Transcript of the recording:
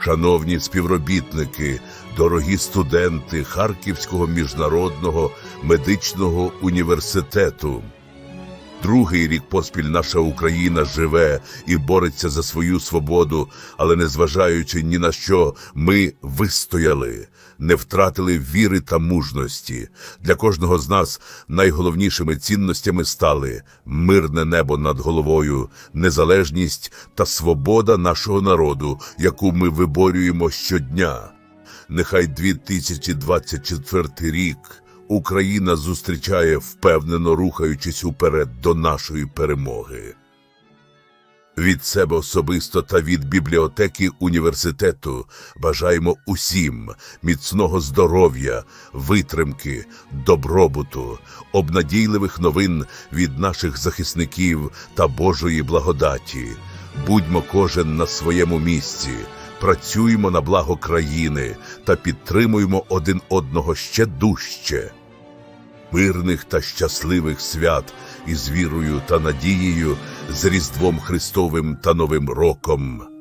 Шановні співробітники, дорогі студенти Харківського міжнародного медичного університету. Другий рік поспіль наша Україна живе і бореться за свою свободу, але незважаючи ні на що, ми вистояли, не втратили віри та мужності. Для кожного з нас найголовнішими цінностями стали мирне небо над головою, незалежність та свобода нашого народу, яку ми виборюємо щодня. Нехай 2024 рік Україна зустрічає впевнено рухаючись уперед до нашої перемоги. Від себе особисто та від бібліотеки університету бажаємо усім міцного здоров'я, витримки, добробуту, обнадійливих новин від наших захисників та Божої благодаті. Будьмо кожен на своєму місці, працюємо на благо країни та підтримуємо один одного ще дужче мирних та щасливих свят із вірою та надією, з Різдвом Христовим та Новим роком.